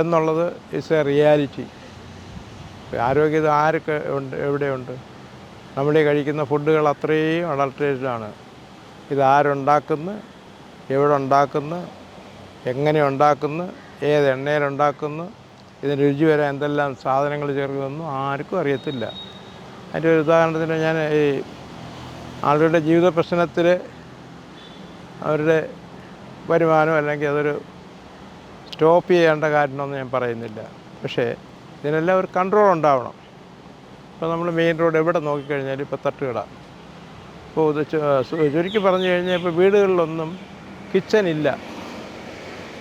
എന്നുള്ളത് is A reality ആരോഗ്യം ഇത് ആരൊക്കെ ഉണ്ട് എവിടെയുണ്ട്? നമ്മൾ ഈ കഴിക്കുന്ന ഫുഡുകൾ അത്രയും അഡൾട്ടറേറ്റഡ് ആണ് ഇത് ആരുണ്ടാക്കുന്നു എവിടെ ഉണ്ടാക്കുന്നു എങ്ങനെ ഉണ്ടാക്കുന്നു ഏത് എണ്ണയിലുണ്ടാക്കുന്നു ഇതിന് രുചി വരെ എന്തെല്ലാം സാധനങ്ങൾ ചേർക്കുമെന്നും ആർക്കും അറിയത്തില്ല. അതിന്റെ ഒരു ഉദാഹരണത്തിന് ഞാൻ ഈ ആളുകളുടെ ജീവിത പ്രശ്നത്തിൽ അവരുടെ വരുമാനം അല്ലെങ്കിൽ അതൊരു സ്റ്റോപ്പ് ചെയ്യേണ്ട കാര്യമൊന്നും ഞാൻ പറയുന്നില്ല. പക്ഷേ ഇതിനെല്ലാം ഒരു കൺട്രോൾ ഉണ്ടാവണം. ഇപ്പോൾ നമ്മൾ മെയിൻ റോഡ് എവിടെ നോക്കിക്കഴിഞ്ഞാലും ഇപ്പോൾ തട്ടുകട. ഇപ്പോൾ ചുരുക്കി പറഞ്ഞു കഴിഞ്ഞാൽ ഇപ്പോൾ വീടുകളിലൊന്നും കിച്ചൺ ഇല്ല.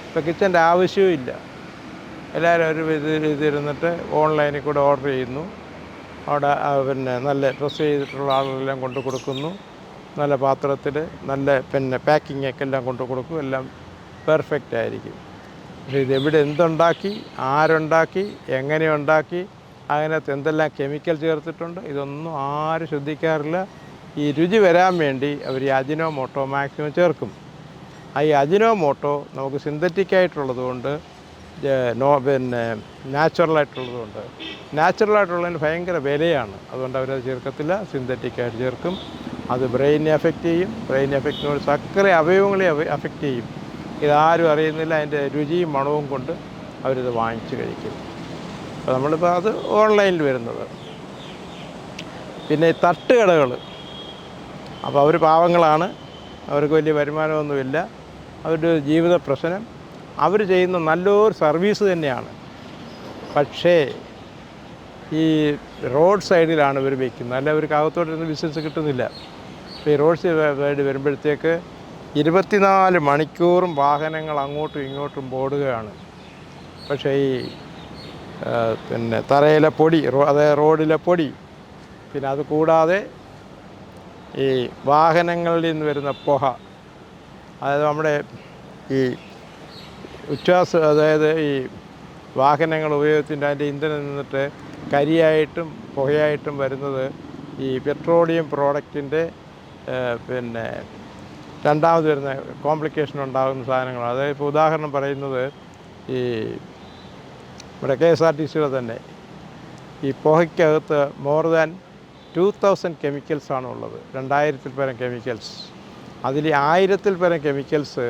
ഇപ്പോൾ കിച്ചന്റെ ആവശ്യവും ഇല്ല. എല്ലാവരും ഒരു ഇത് ഇതിരുന്നിട്ട് ഓൺലൈനിൽ കൂടെ ഓർഡർ ചെയ്യുന്നു. അവിടെ പിന്നെ നല്ല ഡ്രസ്സ് ചെയ്തിട്ടുള്ള ആളുകളെല്ലാം കൊണ്ട് കൊടുക്കുന്നു. നല്ല പാത്രത്തിൽ നല്ല പിന്നെ പാക്കിങ്ങൊക്കെ എല്ലാം കൊണ്ട് കൊടുക്കും. എല്ലാം പെർഫെക്റ്റ് ആയിരിക്കും. പക്ഷേ ഇത് എവിടെ എന്തുണ്ടാക്കി ആരുണ്ടാക്കി എങ്ങനെ ഉണ്ടാക്കി അതിനകത്ത് എന്തെല്ലാം കെമിക്കൽ ചേർത്തിട്ടുണ്ട് ഇതൊന്നും ആരും ശ്രദ്ധിക്കാറില്ല. ഈ രുചി വരാൻ വേണ്ടി അവർ ഈ അജിനോ മോട്ടോ മാക്സിമം ചേർക്കും. ഈ അജിനോ മോട്ടോ നമുക്ക് സിന്തറ്റിക് ആയിട്ടുള്ളത് കൊണ്ട് ജ- നോ പിന്നെ നാച്ചുറലായിട്ടുള്ളത് കൊണ്ട് നാച്ചുറലായിട്ടുള്ളതിന് ഭയങ്കര വിലയാണ്. അതുകൊണ്ട് അവരത് ചേർക്കത്തില്ല സിന്തറ്റിക് ആയിട്ട് ചേർക്കും. അത് ബ്രെയിനെ എഫക്റ്റ് ചെയ്യും. ബ്രെയിൻ എഫക്റ്റിനോട് സകല അവയവങ്ങളെ അഫക്റ്റ് ചെയ്യും. ഇതാരും അറിയുന്നില്ല. അതിന്റെ രുചിയും മണവും കൊണ്ട് അവരിത് വാങ്ങിച്ച് കഴിക്കും. അപ്പോൾ നമ്മളിപ്പോൾ അത് ഓൺലൈനിൽ വരുന്നത്. പിന്നെ ഈ തട്ടുകടകൾ. അപ്പോൾ അവർ പാവങ്ങളാണ്. അവർക്ക് വലിയ വരുമാനമൊന്നുമില്ല. അവരുടെ ജീവിത പ്രശ്നം. അവർ ചെയ്യുന്ന നല്ലൊരു സർവീസ് തന്നെയാണ്. പക്ഷേ ഈ റോഡ് സൈഡിലാണ് ഇവർ വയ്ക്കുന്നത് അല്ല അവർക്ക് അകത്തോട്ടിരുന്ന് ബിസിനസ് കിട്ടുന്നില്ല. അപ്പോൾ ഈ റോഡ് സൈഡ് വരുമ്പോഴത്തേക്ക് ഇരുപത്തിനാല് മണിക്കൂറും വാഹനങ്ങൾ അങ്ങോട്ടും ഇങ്ങോട്ടും ഓടുകയാണ്. പക്ഷേ ഈ പിന്നെ തറയിലെ പൊടി അതായത് റോഡിലെ പൊടി പിന്നെ അത് കൂടാതെ ഈ വാഹനങ്ങളിൽ നിന്ന് വരുന്ന പുക അതായത് നമ്മുടെ ഈ ഉച്ഛ്വാസ അതായത് ഈ വാഹനങ്ങൾ ഉപയോഗത്തിന്റെ അതിന്റെ ഇന്ധനം നിന്നിട്ട് കരിയായിട്ടും പുകയായിട്ടും വരുന്നത് ഈ പെട്രോളിയം പ്രോഡക്റ്റിന്റെ പിന്നെ രണ്ടാമത് വരുന്ന കോംപ്ലിക്കേഷൻ ഉണ്ടാകുന്ന സാധനങ്ങളാണ്. അതായത് ഇപ്പോൾ ഉദാഹരണം പറയുന്നത് ഈ നമ്മുടെ കെ എസ് ആർ ടി സിയുടെ തന്നെ ഈ പുകയ്ക്കകത്ത് മോർ ദാൻ ടു തൗസൻഡ് ആണ് ഉള്ളത്. രണ്ടായിരത്തിൽ പരം കെമിക്കൽസ് അതിൽ ആയിരത്തിൽ പരം കെമിക്കൽസ്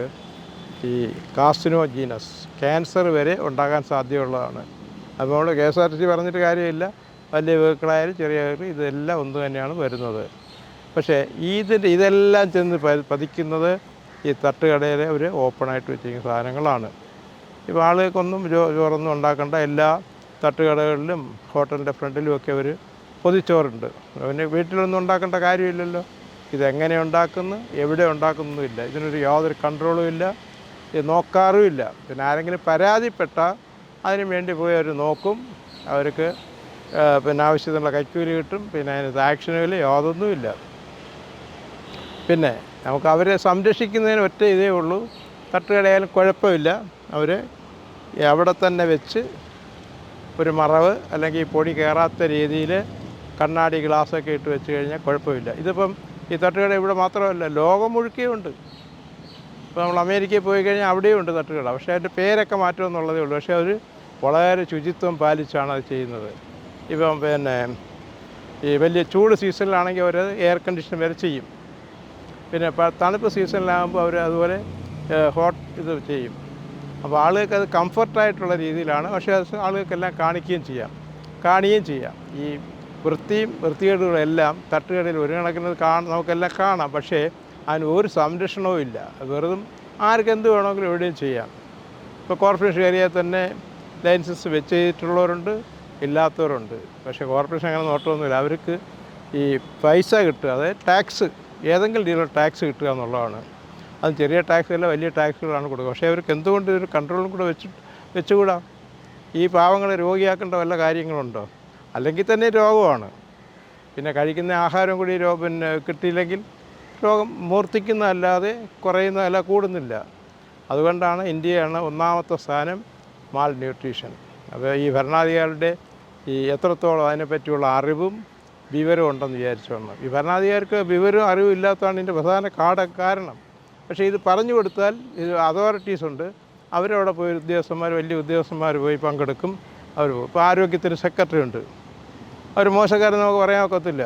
ഈ കാസ്റ്റിനോജീനസ് ക്യാൻസർ വരെ ഉണ്ടാകാൻ സാധ്യതയുള്ളതാണ്. അപ്പോൾ K S R T C പറഞ്ഞിട്ട് കാര്യമില്ല. വലിയ വെഹിക്കിളായാലും ചെറിയ വെഹിക്കിൾ ഇതെല്ലാം ഒന്ന് തന്നെയാണ് വരുന്നത്. പക്ഷേ ഇതിന്റെ ഇതെല്ലാം ചെന്ന് പതിക്കുന്നത് ഈ തട്ടുകടയിലെ ഒരു ഓപ്പണായിട്ട് വെച്ചിരിക്കുന്ന സാധനങ്ങളാണ്. ഇപ്പോൾ ആളുകൾക്കൊന്നും ചോറൊന്നും ഉണ്ടാക്കേണ്ട. എല്ലാ തട്ടുകടകളിലും ഹോട്ടലിന്റെ ഫ്രണ്ടിലും ഒക്കെ അവർ പൊതിച്ചോറുണ്ട്. പിന്നെ വീട്ടിലൊന്നും ഉണ്ടാക്കേണ്ട കാര്യമില്ലല്ലോ. ഇതെങ്ങനെ ഉണ്ടാക്കുന്നു എവിടെ ഉണ്ടാക്കുന്നുമില്ല ഇതിനൊരു യാതൊരു കൺട്രോളും ഇല്ല. ഇത് നോക്കാറുമില്ല പിന്നെ ആരെങ്കിലും പരാതിപ്പെട്ട അതിന് വേണ്ടി പോയി അവർ നോക്കും. അവർക്ക് പിന്നെ ആവശ്യത്തിനുള്ള കൈക്കൂലി കിട്ടും. പിന്നെ അതിനകത്ത് ആക്ഷനുകൾ യാതൊന്നുമില്ല. പിന്നെ നമുക്ക് അവരെ സംരക്ഷിക്കുന്നതിന് ഒറ്റ ഇതേ ഉള്ളൂ. തട്ടുകടയായാലും കുഴപ്പമില്ല. അവർ അവിടെ തന്നെ വെച്ച് ഒരു മറവ് അല്ലെങ്കിൽ പൊടി കയറാത്ത രീതിയിൽ കണ്ണാടി ഗ്ലാസ്സൊക്കെ ഇട്ട് വെച്ച് കഴിഞ്ഞാൽ കുഴപ്പമില്ല. ഇതിപ്പം ഈ തട്ടുകട ഇവിടെ മാത്രമല്ല ലോകം മുഴുക്കിയുണ്ട്. ഇപ്പോൾ നമ്മൾ അമേരിക്കയിൽ പോയി കഴിഞ്ഞാൽ അവിടെയും ഉണ്ട് തട്ടുകട. പക്ഷേ അതിന്റെ പേരൊക്കെ മാറ്റുമെന്നുള്ളതേ ഉള്ളൂ. പക്ഷേ അവർ വളരെ ശുചിത്വം പാലിച്ചാണ് അത് ചെയ്യുന്നത്. ഇപ്പം പിന്നെ ഈ വലിയ ചൂട് സീസണിലാണെങ്കിൽ അവർ എയർ കണ്ടീഷൻ വരെ ചെയ്യും. പിന്നെ തണുപ്പ് സീസണിലാകുമ്പോൾ അവർ അതുപോലെ ഹോട്ട് ഇത് ചെയ്യും. അപ്പോൾ ആളുകൾക്ക് അത് കംഫർട്ടായിട്ടുള്ള രീതിയിലാണ്. പക്ഷേ അത് ആളുകൾക്കെല്ലാം കാണിക്കുകയും ചെയ്യാം. കാണുകയും ചെയ്യാം. ഈ വൃത്തിയും വൃത്തികേടുകളും എല്ലാം തട്ടുകടയിൽ ഒരു കണക്കിന് കാണാം നമുക്കെല്ലാം കാണാം. പക്ഷേ അതിന് ഒരു സംരക്ഷണവും ഇല്ല. വെറുതും ആർക്ക് എന്ത് വേണമെങ്കിലും എവിടെയും ചെയ്യാം. ഇപ്പോൾ കോർപ്പറേഷൻ ഏരിയയിൽ തന്നെ ലൈസൻസ് വെച്ച് ചെയ്തിട്ടുള്ളവരുണ്ട് ഇല്ലാത്തവരുണ്ട്. പക്ഷേ കോർപ്പറേഷൻ അങ്ങനെ നോട്ടമൊന്നുമില്ല. അവർക്ക് ഈ പൈസ കിട്ടുക അതായത് ടാക്സ് ഏതെങ്കിലും രീതിയിലുള്ള ടാക്സ് കിട്ടുക എന്നുള്ളതാണ്. അത് ചെറിയ ടാക്സ് അല്ല വലിയ ടാക്സുകളാണ് കൊടുക്കുക. പക്ഷേ അവർക്ക് എന്തുകൊണ്ട് ഒരു കൺട്രോളും കൂടെ വെച്ച് വെച്ചുകൂടാ? ഈ പാവങ്ങളെ രോഗിയാക്കേണ്ട വല്ല കാര്യങ്ങളുണ്ടോ? അല്ലെങ്കിൽ തന്നെ രോഗമാണ്. പിന്നെ കഴിക്കുന്ന ആഹാരം കൂടി രോ പിന്നെ കിട്ടിയില്ലെങ്കിൽ രോഗം മൂർത്തിക്കുന്നതല്ലാതെ കുറയുന്നതല്ല കൂടുന്നില്ല. അതുകൊണ്ടാണ് ഇന്ത്യയാണ് ഒന്നാമത്തെ സ്ഥാനം മാൽ ന്യൂട്രീഷൻ. അപ്പോൾ ഈ ഭരണാധികാരികളുടെ ഈ എത്രത്തോളം അതിനെപ്പറ്റിയുള്ള അറിവും വിവരവും ഉണ്ടെന്ന് വന്നു. ഈ ഭരണാധികാരിക്ക് വിവരം അറിവില്ലാത്തതാണ് ഇതിന്റെ പ്രധാന കാട കാരണം. പക്ഷേ ഇത് പറഞ്ഞു കൊടുത്താൽ ഇത് അതോറിറ്റീസ് ഉണ്ട്. അവരവിടെ പോയി ഉദ്യോഗസ്ഥന്മാർ വലിയ ഉദ്യോഗസ്ഥന്മാർ പോയി പങ്കെടുക്കും. അവർ പോകും. ഇപ്പോൾ ആരോഗ്യത്തിന് സെക്രട്ടറി ഉണ്ട്. അവർ മോശക്കാരെന്ന് നമുക്ക് പറയാൻ ഒക്കത്തില്ല.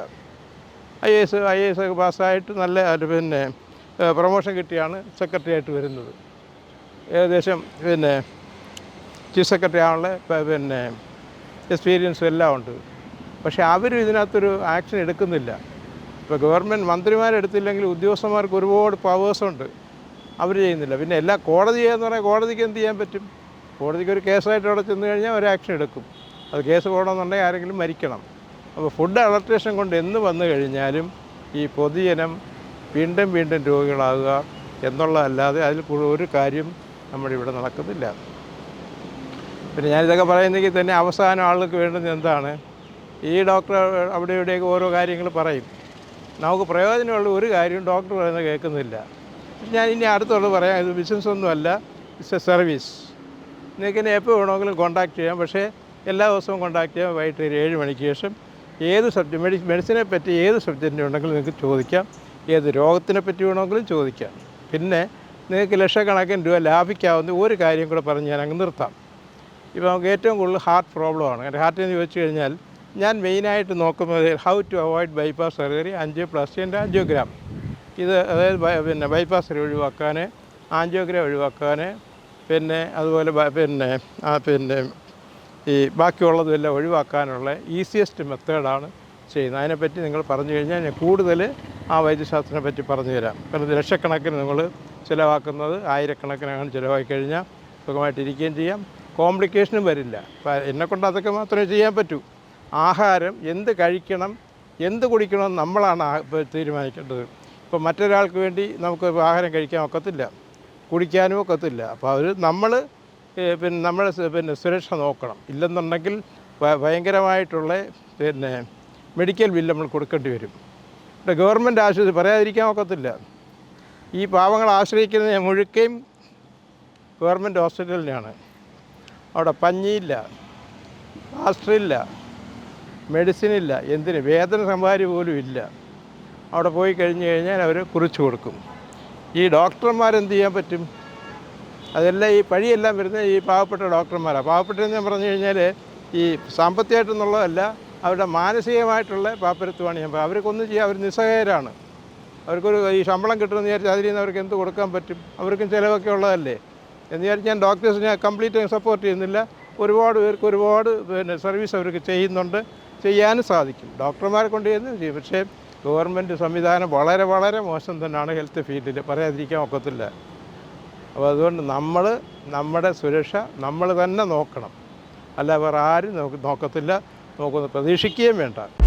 ഐ എസ് ഐ എസ് ഒക്കെ പാസ്സായിട്ട് നല്ല പിന്നെ പ്രൊമോഷൻ കിട്ടിയാണ് സെക്രട്ടറി ആയിട്ട് വരുന്നത്. ഏകദേശം പിന്നെ ചീഫ് സെക്രട്ടറി ആവാനുള്ള പിന്നെ എക്സ്പീരിയൻസും എല്ലാം ഉണ്ട്. പക്ഷേ അവരും ഇതിനകത്തൊരു ആക്ഷൻ എടുക്കുന്നില്ല. ഇപ്പോൾ ഗവൺമെന്റ് മന്ത്രിമാരെടുത്തില്ലെങ്കിൽ ഉദ്യോഗസ്ഥന്മാർക്ക് ഒരുപാട് പവേഴ്സ് ഉണ്ട്. അവർ ചെയ്യുന്നില്ല. പിന്നെ എല്ലാ കോടതി എന്ന് പറഞ്ഞാൽ കോടതിക്ക് എന്ത് ചെയ്യാൻ പറ്റും? കോടതിക്ക് ഒരു കേസായിട്ട് അവിടെ ചെന്ന് കഴിഞ്ഞാൽ ഒരു ആക്ഷൻ എടുക്കും. അത് കേസ് പോകണമെന്നുണ്ടെങ്കിൽ ആരെങ്കിലും മരിക്കണം. അപ്പോൾ ഫുഡ് അലർട്ടേഷൻ കൊണ്ട് എന്ന് വന്നു കഴിഞ്ഞാലും ഈ പൊതുജനം വീണ്ടും വീണ്ടും രോഗികളാകുക എന്നുള്ളതല്ലാതെ അതിൽ ഒരു കാര്യം നമ്മുടെ ഇവിടെ നടക്കുന്നില്ല. പിന്നെ ഞാനിതൊക്കെ പറയുന്നെങ്കിൽ തന്നെ അവസാനം ആളുകൾക്ക് വേണ്ടുന്നത് എന്താണ്? ഈ ഡോക്ടർ അവിടെ ഇവിടെയൊക്കെ ഓരോ കാര്യങ്ങൾ പറയും. നമുക്ക് പ്രയോജനമുള്ള ഒരു കാര്യവും ഡോക്ടർ പറയുന്നത് കേൾക്കുന്നില്ല. ഞാൻ ഇനി അടുത്തുള്ളത് പറയാം. ഇത് ബിസിനസ് ഒന്നുമല്ല ഇറ്റ്സ് എ സർവീസ്. നിങ്ങൾക്ക് എന്നെ എപ്പോൾ വേണമെങ്കിലും കോൺടാക്ട് ചെയ്യാം. പക്ഷേ എല്ലാ ദിവസവും കോൺടാക്ട് ചെയ്യാം. വൈകിട്ട് ഒരു ഏഴ് മണിക്ക് ശേഷം ഏത് സബ്ജക്ട് മെഡി മെഡിസിനെ പറ്റി ഏത് സബ്ജക്റ്റിന്റെ ഉണ്ടെങ്കിലും നിങ്ങൾക്ക് ചോദിക്കാം. ഏത് രോഗത്തിനെ പറ്റി വേണമെങ്കിലും ചോദിക്കാം. പിന്നെ നിങ്ങൾക്ക് ലക്ഷക്കണക്കിന് രൂപ ലാഭിക്കാവുന്ന ഒരു കാര്യം കൂടെ പറഞ്ഞ് ഞാൻ അങ്ങ് നിർത്താം. ഇപ്പോൾ നമുക്ക് ഏറ്റവും കൂടുതൽ ഹാർട്ട് പ്രോബ്ലമാണ്. ഹാർട്ടിൽ ഹാർട്ടിന് ചോദിച്ചു കഴിഞ്ഞാൽ ഞാൻ മെയിനായിട്ട് നോക്കുന്നത് how to avoid bypass surgery അഞ്ച് പ്ലസ് എന്റെ ആൻജിയോഗ്രാം ഇത് അതായത് പിന്നെ ബൈപ്പാസ് സർജറി ഒഴിവാക്കാൻ ആൻജിയോഗ്രാം ഒഴിവാക്കാൻ പിന്നെ അതുപോലെ പിന്നെ ആ പിന്നെ ഈ ബാക്കിയുള്ളതെല്ലാം ഒഴിവാക്കാനുള്ള ഈസിയസ്റ്റ് മെത്തേഡാണ് ചെയ്യുന്നത്. അതിനെപ്പറ്റി നിങ്ങൾ പറഞ്ഞു കഴിഞ്ഞാൽ ഞാൻ കൂടുതൽ ആ വൈദ്യശാസ്ത്രത്തിനെ പറ്റി പറഞ്ഞു തരാം. കാരണം ലക്ഷക്കണക്കിന് നിങ്ങൾ ചിലവാക്കുന്നത് ആയിരക്കണക്കിനാണ് ചിലവാക്കി കഴിഞ്ഞാൽ സുഖമായിട്ടിരിക്കുകയും ചെയ്യാം. കോംപ്ലിക്കേഷനും വരില്ല. എന്നെക്കൊണ്ട് അതൊക്കെ മാത്രമേ ചെയ്യാൻ പറ്റൂ. ആഹാരം എന്ത് കഴിക്കണം എന്ത് കുടിക്കണം നമ്മളാണ് തീരുമാനിക്കേണ്ടത്. ഇപ്പോൾ മറ്റൊരാൾക്ക് വേണ്ടി നമുക്ക് ആഹാരം കഴിക്കാൻ ഒക്കത്തില്ല കുടിക്കാനും ഒക്കത്തില്ല. അപ്പോൾ അവർ നമ്മൾ പിന്നെ നമ്മുടെ പിന്നെ സുരക്ഷ നോക്കണം. ഇല്ലെന്നുണ്ടെങ്കിൽ ഭയങ്കരമായിട്ടുള്ള പിന്നെ മെഡിക്കൽ ബില്ല് നമ്മൾ കൊടുക്കേണ്ടി വരും. ഇവിടെ ഗവൺമെന്റ് ആശുപത്രി പറയാതിരിക്കാൻ ഒക്കത്തില്ല. ഈ പാവങ്ങൾ ആശ്രയിക്കുന്ന മുഴുക്കയും ഗവൺമെന്റ് ഹോസ്പിറ്റലിനെയാണ് അവിടെ പഞ്ഞിയില്ല പ്ലാസ്റ്ററില്ല. മെഡിസിൻ ഇല്ല. എന്തിന്? വേദന സംഭാരി പോലും ഇല്ല. അവിടെ പോയി കഴിഞ്ഞ് കഴിഞ്ഞാൽ അവർ കുറിച്ച് കൊടുക്കും. ഈ ഡോക്ടർമാരെന്ത് ചെയ്യാൻ പറ്റും? അതെല്ലാം ഈ പഴിയെല്ലാം വരുന്ന ഈ പാവപ്പെട്ട ഡോക്ടർമാരാണ് പാവപ്പെട്ടെന്ന് ഞാൻ പറഞ്ഞു കഴിഞ്ഞാൽ ഈ സാമ്പത്തികമായിട്ടെന്നുള്ളതല്ല അവരുടെ മാനസികമായിട്ടുള്ള പാപ്പരത്വമാണ് ഞാൻ പറയുന്നത്. അവർക്കൊന്നും ചെയ്യാം അവർ നിസ്സഹായരാണ്. അവർക്കൊരു ഈ ശമ്പളം കിട്ടുമെന്ന് വിചാരിച്ചാൽ അതിൽ നിന്ന് അവർക്ക് എന്ത് കൊടുക്കാൻ പറ്റും? അവർക്കും ചിലവൊക്കെ ഉള്ളതല്ലേ? എന്ന് വിചാരിച്ച് ഞാൻ ഡോക്ടേഴ്സിനെ കംപ്ലീറ്റ് സപ്പോർട്ട് ചെയ്യുന്നില്ല. ഒരുപാട് പേർക്ക് ഒരുപാട് പിന്നെ സർവീസ് അവർക്ക് ചെയ്യുന്നുണ്ട്. ചെയ്യാനും സാധിക്കും. ഡോക്ടർമാരെ കൊണ്ട് ചെയ്യുന്നത് ചെയ്യും പക്ഷേ ഗവൺമെന്റ് സംവിധാനം വളരെ വളരെ മോശം തന്നെയാണ് ഹെൽത്ത് ഫീൽഡിൽ. പറയാതിരിക്കാൻ ഒക്കത്തില്ല. അപ്പോൾ അതുകൊണ്ട് നമ്മൾ നമ്മുടെ സുരക്ഷ നമ്മൾ തന്നെ നോക്കണം. അല്ല വേറെ ആരും നോക്കത്തില്ല. നോക്കുന്നത് പ്രതീക്ഷിക്കുകയും വേണ്ട.